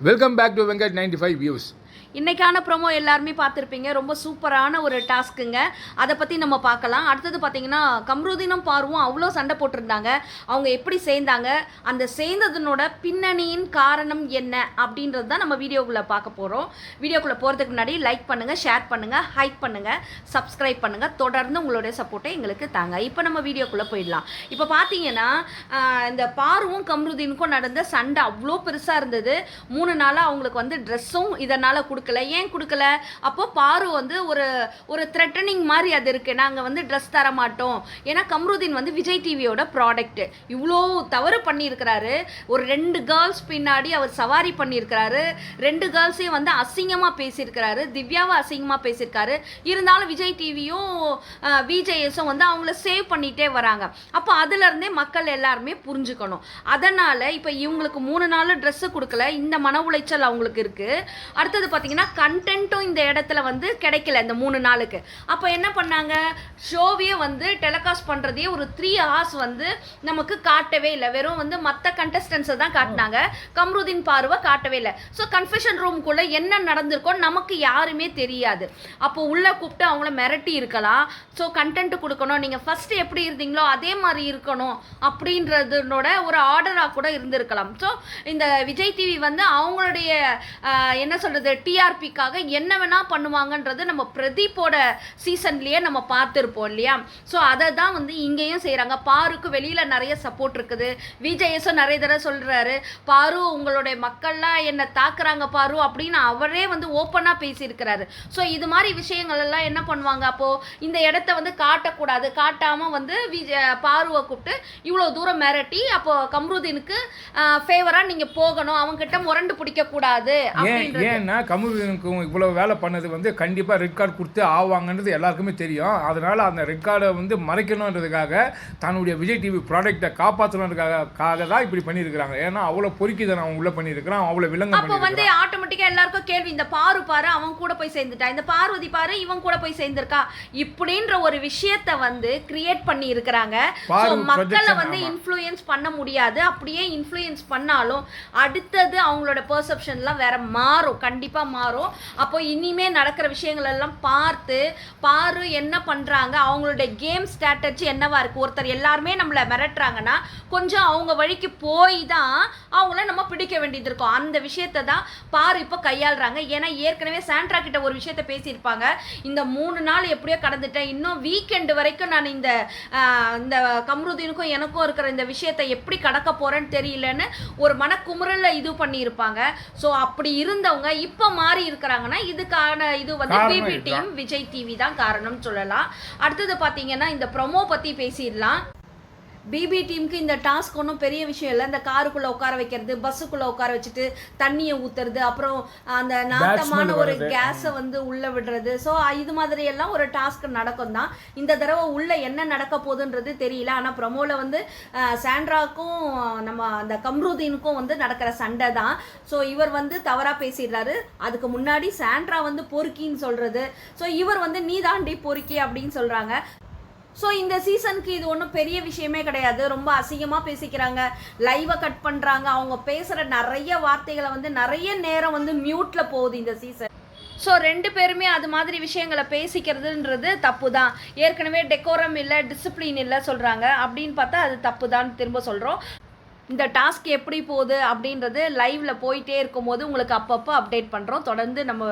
welcome back to Venkat ninety five views இன்றைக்கான promo எல்லாருமே பார்த்துருப்பீங்க. ரொம்ப சூப்பரான ஒரு டாஸ்க்குங்க. அதை பற்றி நம்ம பார்க்கலாம். அடுத்தது பார்த்தீங்கன்னா கம்ருதீனும் பார்வும் அவ்வளோ சண்டை போட்டிருந்தாங்க. அவங்க எப்படி சேர்ந்தாங்க? அந்த சேர்ந்ததுனோட பின்னணியின் காரணம் என்ன? அப்படின்றது தான் நம்ம வீடியோக்குள்ளே பார்க்க போகிறோம் வீடியோக்குள்ளே போகிறதுக்கு முன்னாடி லைக் பண்ணுங்கள் ஷேர் பண்ணுங்கள் ஹைக் பண்ணுங்கள் சப்ஸ்கிரைப் பண்ணுங்கள் தொடர்ந்து உங்களுடைய சப்போர்ட்டை எங்களுக்கு தாங்க. இப்போ நம்ம வீடியோக்குள்ளே போயிடலாம். இப்போ பார்த்தீங்கன்னா இந்த பார்வும் கம்ருதீனுக்கும் நடந்த சண்டை அவ்வளோ பெருசாக இருந்தது. மூணு நாளாக அவங்களுக்கு வந்து ட்ரெஸ்ஸும் இதனால் கொடுக்கல ஏன் கொடுக்கல? அப்போ பாரு வந்து ஒரு ஒரு த்ரெட்டனிங் மாதிரி அது இருக்குது நாங்கள் வந்து ட்ரெஸ் தர மாட்டோம். ஏன்னா கம்ருதீன் வந்து விஜய் டிவியோட ப்ராடக்ட் இவ்வளோ தவறு பண்ணியிருக்கிறாரு. ஒரு ரெண்டு கேர்ள்ஸ் பின்னாடி அவர் சவாரி பண்ணியிருக்கிறாரு. ரெண்டு கேர்ள்ஸையும் வந்து அசிங்கமாக பேசியிருக்கிறாரு. திவ்யாவை அசிங்கமாக பேசியிருக்காரு. இருந்தாலும் விஜய் டிவியும் விஜேஎஸும் வந்து அவங்கள சேவ் பண்ணிகிட்டே வராங்க. அப்போ அதுலேருந்தே மக்கள் எல்லாருமே புரிஞ்சுக்கணும். அதனால் இப்போ இவங்களுக்கு மூணு நாள் ட்ரெஸ்ஸு கொடுக்கல. இந்த மன உளைச்சல் அவங்களுக்கு இருக்குது அடுத்தது பார்த்தீங்கன்னா பார்த்தீங்கன்னா கண்டென்ட்டும் இந்த இடத்துல வந்து கிடைக்கல இந்த மூணு நாளுக்கு. அப்போ என்ன பண்ணாங்க? ஷோவையே வந்து டெலகாஸ்ட் பண்ணுறதையே ஒரு த்ரீ ஹார்ஸ் வந்து நமக்கு காட்டவே இல்லை. வெறும் வந்து மற்ற கண்டஸ்டன்ஸை தான் காட்டினாங்க. கம்ருதீன் பார்வை காட்டவே இல்லை. ஸோ கன்ஃபெஷன் ரூம்குள்ளே என்ன நடந்திருக்கோ நமக்கு யாருமே தெரியாது. அப்போ உள்ளே கூப்பிட்டு அவங்கள மிரட்டி இருக்கலாம். ஸோ கண்டென்ட் கொடுக்கணும். நீங்கள் ஃபஸ்ட்டு எப்படி இருந்தீங்களோ அதே மாதிரி இருக்கணும் அப்படின்றதுனோட ஒரு ஆர்டராக கூட இருந்திருக்கலாம். ஸோ இந்த விஜய் டிவி வந்து அவங்களுடைய என்ன சொல்கிறது டி டிஆர்பிக்காக என்ன வேணால் பண்ணுவாங்கன்றது நம்ம பிரதீப்போட சீசன்லேயே நம்ம பார்த்துருப்போம் இல்லையா? ஸோ அதை தான் வந்து இங்கேயும் செய்கிறாங்க பாருக்கு வெளியில் நிறைய சப்போர்ட் இருக்குது. விஜயஸும் நிறைய தடவை சொல்கிறாரு பாரு உங்களுடைய மக்கள்லாம் என்னை தாக்குறாங்க பாரு அப்படின்னு அவரே வந்து ஓப்பனாக பேசியிருக்கிறாரு. ஸோ இது மாதிரி விஷயங்கள் எல்லாம் என்ன பண்ணுவாங்க அப்போது இந்த இடத்த வந்து காட்டக்கூடாது. காட்டாமல் வந்து விஜய பாருவை கூப்பிட்டு இவ்வளோ தூரம் மிரட்டி அப்போ கம்ருதீனுக்கு ஃபேவராக நீங்கள் போகணும். அவங்ககிட்ட முரண்டு பிடிக்கக்கூடாது. அப்படின்றது. கமுதனுக்கும் இவ்வளோ வேலை பண்ணது வந்து கண்டிப்பாக ரெட் கார்டு கொடுத்து ஆவாங்கன்றது எல்லாருக்குமே தெரியும். அதனால அந்த ரெட் கார்டை வந்து மறைக்கணுன்றதுக்காக தன்னுடைய விஜய் டிவி ப்ராடக்ட்டை காப்பாற்றணுன்றதுக்காக தான் இப்படி பண்ணியிருக்கிறாங்க. ஏன்னா அவ்வளோ பொறுக்கிதன் அவன் உள்ள பண்ணியிருக்கிறான் அவ்வளோ விலங்கம் அப்போ வந்து பண்ணியிருக்கிறான். ஆட்டோமேட்டிக்கா எல்லாருக்கும் கேள்வி இந்த பாரு பாரு அவன் கூட போய் சேர்ந்துட்டா இந்த பார்வதி பாரு இவன் கூட போய் சேர்ந்திருக்கா? இப்படின்ற ஒரு விஷயத்த வந்து கிரியேட் பண்ணி இருக்கிறாங்க மக்களை வந்து. இன்ஃப்ளூயன்ஸ் பண்ண முடியாது. அப்படியே இன்ஃப்ளூயன்ஸ் பண்ணாலும் அடுத்தது அவங்களோட பெர்செப்ஷன்லாம் வேற மாறும். கண்டிப்பா மாறும். அப்போ இனிமே நடக்கிற விஷயங்கள் எல்லாம் பார்த்து பாரு என்ன பண்றாங்க அவங்களுடைய கேம் ஸ்ட்ராட்டஜி என்னவா இருக்கு? ஒருத்தர் எல்லாருமே நம்மள மிரட்டுறாங்கன்னா கொஞ்சம் அவங்க வழிக்கு போய் தான் அவங்கள நம்ம பிடிக்க வேண்டியது இருக்கும். அந்த விஷயத்தை தான் பாரு இப்போ கையாளுறாங்க. ஏன்னா ஏற்கனவே சாண்ட்ரா கிட்ட ஒரு விஷயத்த பேசியிருப்பாங்க. இந்த மூணு நாள் எப்படியோ கடந்துட்டேன். இன்னும் வீக்கெண்டு வரைக்கும் நான் இந்த இந்த கம்ருதீனுக்கும் எனக்கும் இருக்கிற இந்த விஷயத்தை எப்படி கடக்க போறேன்னு தெரியலன்னு ஒரு மனக்குமுறலில் இது பண்ணியிருப்பாங்க. ஸோ அப்படி இருந்தவங்க இப்போ மாறி இருக்கிறாங்கன்னா இதுக்கான இது வந்து காரணம் பிபி இதுதான். டீம் விஜய் டிவி தான் காரணம்னு சொல்லலாம் அடுத்தது பார்த்தீங்கன்னா இந்த ப்ரொமோ பற்றி பேசிடலாம் பிபி டீமுக்கு இந்த டாஸ்க் ஒன்றும் பெரிய விஷயம் இல்லை. இந்த காருக்குள்ளே உட்கார வைக்கிறது பஸ்ஸுக்குள்ளே உட்கார வச்சுட்டு தண்ணியை ஊற்றுறது அப்புறம் அந்த நாட்டமான ஒரு. கேஸை வந்து உள்ளே விடுறது. ஸோ இது மாதிரி எல்லாம் ஒரு டாஸ்க் நடக்கும் தான். இந்த தடவை உள்ளே என்ன நடக்க போகுதுன்றது தெரியல. ஆனால் ப்ரமோவில் வந்து சாண்ட்ராக்கும் நம்ம அந்த கம்ருதீனுக்கும் வந்து நடக்கிற சண்டை தான். ஸோ இவர் வந்து தவறாக பேசிடுறாரு. அதுக்கு முன்னாடி சாண்ட்ரா வந்து பொறுக்கின்னு சொல்கிறது ஸோ இவர் வந்து நீ தாண்டி பொறுக்கி அப்படின்னு சொல்கிறாங்க ஸோ இந்த சீசனுக்கு இது ஒன்றும் பெரிய விஷயமே கிடையாது. ரொம்ப அசிங்கமாக பேசிக்கிறாங்க. லைவை கட் பண்ணுறாங்க அவங்க பேசுகிற நிறைய வார்த்தைகளை வந்து நிறைய நேரம் வந்து மியூட்டில் போகுது இந்த சீசன் ஸோ ரெண்டு பேருமே அது மாதிரி விஷயங்களை பேசிக்கிறதுன்றது தப்பு தான் ஏற்கனவே டெக்கோரம் இல்லை டிசிப்ளின் இல்லை சொல்கிறாங்க அப்படின்னு பார்த்தா அது தப்பு தான் திரும்ப சொல்கிறோம் இந்த டாஸ்க் எப்படி போகுது அப்படின்றது லைவ்ல போயிட்டே இருக்கும்போது உங்களுக்கு அப்பப்போ அப்டேட் பண்ணுறோம் தொடர்ந்து நம்ம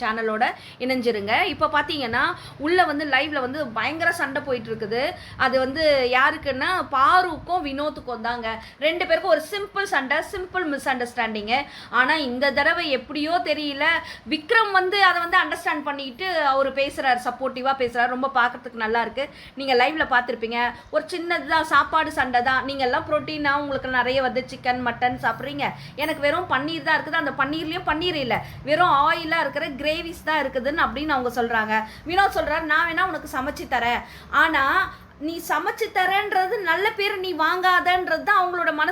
சேனலோட இணைஞ்சிருங்க. இப்போ பார்த்தீங்கன்னா உள்ளே வந்து லைவ்ல வந்து பயங்கர சண்டை போயிட்டு இருக்குது அது வந்து யாருக்குன்னா பாருக்கும் வினோத்துக்கும் தாங்க. ரெண்டு பேருக்கும் ஒரு சிம்பிள் சண்டை சிம்பிள் மிஸ் அண்டர்ஸ்டாண்டிங்கு ஆனால் இந்த தடவை எப்படியோ தெரியல. விக்ரம் வந்து அதை வந்து அண்டர்ஸ்டாண்ட் பண்ணிக்கிட்டு அவர் பேசுகிறார் சப்போர்ட்டிவாக பேசுகிறார் ரொம்ப பார்க்கறதுக்கு நல்லா இருக்கு. நீங்கள் லைவ்ல பார்த்துருப்பீங்க ஒரு சின்னதுதான் சாப்பாடு சண்டை தான் நீங்கள் எல்லாம் ப்ரோட்டீனாக உங்களுக்கு நிறைய வந்து சிக்கன் மட்டன் சாப்பிட்றீங்க. எனக்கு வெறும் பன்னீர் தான் இருக்குது. அந்த பன்னீர்லேயும் பன்னீர் இல்லை. வெறும் ஆயிலாக இருக்கிற கிரேவிஸ் தான் இருக்குதுன்னு அப்படின்னு அவங்க சொல்கிறாங்க வினோத் சொல்கிறார் நான் வேணால் உனக்கு சமைச்சு தரேன். ஆனால் நீ சமைச்சு தரேன்றது நல்ல பேர். நீ வாங்காதன்றது தான்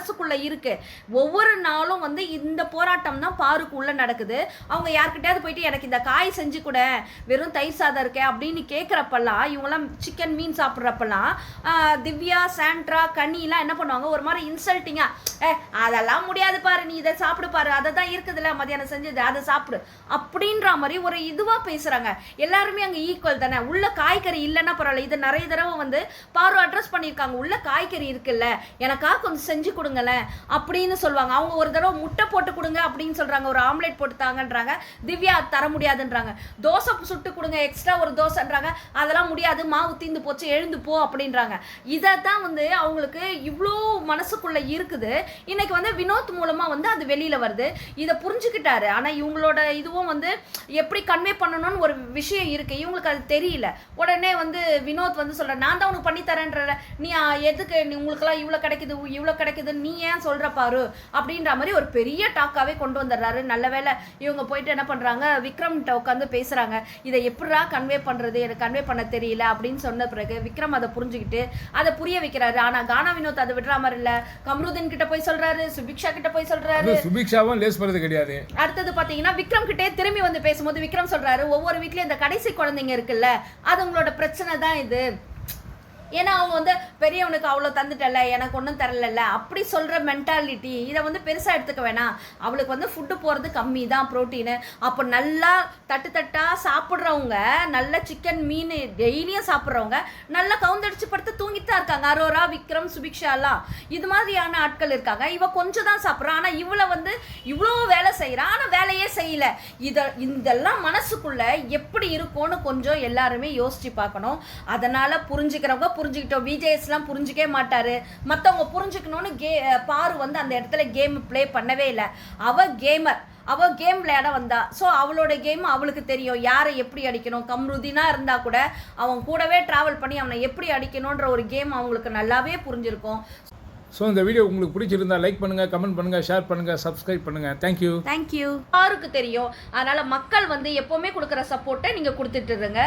மனசுக்குள்ளே இருக்கு. ஒவ்வொரு நாளும் வந்து இந்த போராட்டம் தான் பாருக்குள்ளே நடக்குது. அவங்க யார்கிட்டயாவது போயிட்டு எனக்கு இந்த காய் செஞ்சு கூட வெறும் தயிர் சாதம் இருக்கே அப்படின்னு கேட்குறப்பெல்லாம் இவங்கெல்லாம் சிக்கன் மீன் சாப்பிட்றப்பெல்லாம் திவ்யா சாண்ட்ரா கனிலாம் என்ன பண்ணுவாங்க? ஒரு மாதிரி இன்சல்ட்டிங்காக ஏ அதெல்லாம் முடியாது பாரு நீ இதை சாப்பிடு பாரு அதை தான் இருக்குதுல்ல மதியானம் செஞ்சது அதை சாப்பிடு அப்படின்ற மாதிரி ஒரு இதுவாக பேசுகிறாங்க எல்லாருமே அங்கே ஈக்குவல் தானே. உள்ள காய்கறி இல்லைன்னா பரவாயில்ல. இது நிறைய தடவை வந்து பாரு அட்ரஸ் பண்ணியிருக்காங்க. உள்ள காய்கறி இருக்குல்ல எனக்கா கொஞ்சம் செஞ்சு கொடுங்களேன் அப்படின்னு சொல்லுவாங்க. அவங்க ஒரு தடவை முட்டை போட்டு கொடுங்க அப்படின்னு சொல்கிறாங்க ஒரு ஆம்லேட் போட்டு தாங்கன்றாங்க. திவ்யா தர முடியாதுன்றாங்க. தோசை சுட்டு கொடுங்க எக்ஸ்ட்ரா ஒரு தோசைன்றாங்க. அதெல்லாம் முடியாது மாவு தீந்து போச்சு எழுந்து போ அப்படின்றாங்க. இதை தான் வந்து அவங்களுக்கு இவ்வளோ மனசுக்குள்ளே இருக்குது. இன்னைக்கு வந்து வினோத் மூலமாக வந்து அது வெளியில் வருது. இதை புரிஞ்சுக்கிட்டாரு. ஆனால் இவங்களோட இதுவும் வந்து எப்படி கன்வே பண்ணணும்னு ஒரு விஷயம் இருக்கு. இவங்களுக்கு அது தெரியல. உடனே வந்து வினோத் வந்து சொல்கிறேன் நான் தான் உனக்கு பண்ணி தரேன்ற நீ எதுக்கு? நீ உங்களுக்கெல்லாம் இவ்வளோ கிடைக்குது இவ்வளோ கிடைக்குது நீ ஏன் சொல்ற பாரு அப்படின்ற மாதிரி ஒரு பெரிய டாக்காவே கொண்டு வந்துடுறாரு. நல்ல வேளை இவங்க போயிட்டு என்ன பண்றாங்க? விக்ரம்கிட்ட உட்காந்து பேசுறாங்க. இதை எப்படிடா கன்வே பண்றது? எனக்கு கன்வே பண்ண தெரியல அப்படின்னு சொன்ன பிறகு விக்ரம் அதை புரிஞ்சுக்கிட்டு அதை புரிய வைக்கிறாரு. ஆனா கானா வினோத் அதை விடுற மாதிரி இல்ல. கம்ருதீன் கிட்ட போய் சொல்றாரு. சுபிக்ஷா கிட்ட போய் சொல்றாரு. அது சுபிக்ஷாவும் லேஸ் பண்ணுறது கிடையாது. அடுத்தது பாத்தீங்கன்னா விக்ரம் கிட்டே திரும்பி வந்து பேசும்போது விக்ரம் சொல்றாரு. ஒவ்வொரு வீட்லயும் இந்த கடைசி குழந்தைங்க இருக்குல்ல அது உங்களோட பிரச்சனை தான் இது. ஏன்னா அவங்க வந்து பெரியவனுக்கு அவ்வளோ தந்துட்டல எனக்கு ஒன்றும் தரலல்ல. அப்படி சொல்கிற மென்டாலிட்டி இதை வந்து பெருசாக எடுத்துக்க வேணாம். அவளுக்கு வந்து ஃபுட்டு போகிறது கம்மி தான் ப்ரோட்டீனு அப்போ நல்லா தட்டு தட்டாக சாப்பிட்றவங்க நல்ல சிக்கன் மீன் டெய்லியும் சாப்பிட்றவங்க நல்லா கவுந்தடிச்சு படுத்து தூங்கித்தான் தான் இருக்காங்க. அரோரா விக்ரம் சுபிக்ஷாலாம் இது மாதிரியான ஆட்கள் இருக்காங்க. இவ கொஞ்சம் தான் சாப்பிட்றான் ஆனால் இவளை வந்து இவ்வளோ வேலை செய்கிறா ஆனால் வேலையே செய்யல. இதை இதெல்லாம் மனசுக்குள்ளே எப்படி இருக்கும்னு கொஞ்சம் எல்லாருமே யோசிச்சு பார்க்கணும். அதனால் புரிஞ்சுக்கிறவங்க புரிஞ்சுக்கிட்டோம். விஜேஎஸ்லாம் புரிஞ்சுக்கவே மாட்டாரு. மற்றவங்க புரிஞ்சுக்கணும்னு கே பாரு வந்து அந்த இடத்துல கேம் ப்ளே பண்ணவே இல்லை. அவ கேமர் அவ கேம் விளையாட வந்தா. ஸோ அவளோட கேம் அவளுக்கு தெரியும். யாரை எப்படி அடிக்கணும்? கம்ருதினா இருந்தா கூட அவன் கூடவே டிராவல் பண்ணி அவனை எப்படி அடிக்கணுன்ற ஒரு கேம் அவங்களுக்கு நல்லாவே புரிஞ்சிருக்கும். ஸோ இந்த வீடியோ உங்களுக்கு பிடிச்சிருந்தா லைக் பண்ணுங்கள் கமெண்ட் பண்ணுங்கள் ஷேர் பண்ணுங்கள் சப்ஸ்கிரைப் பண்ணுங்கள் தேங்க்யூ தேங்க்யூ யாருக்கு தெரியும்? அதனால மக்கள் வந்து எப்பவுமே கொடுக்குற சப்போர்ட்டை நீங்க கொடுத்துட்டு இருங்க.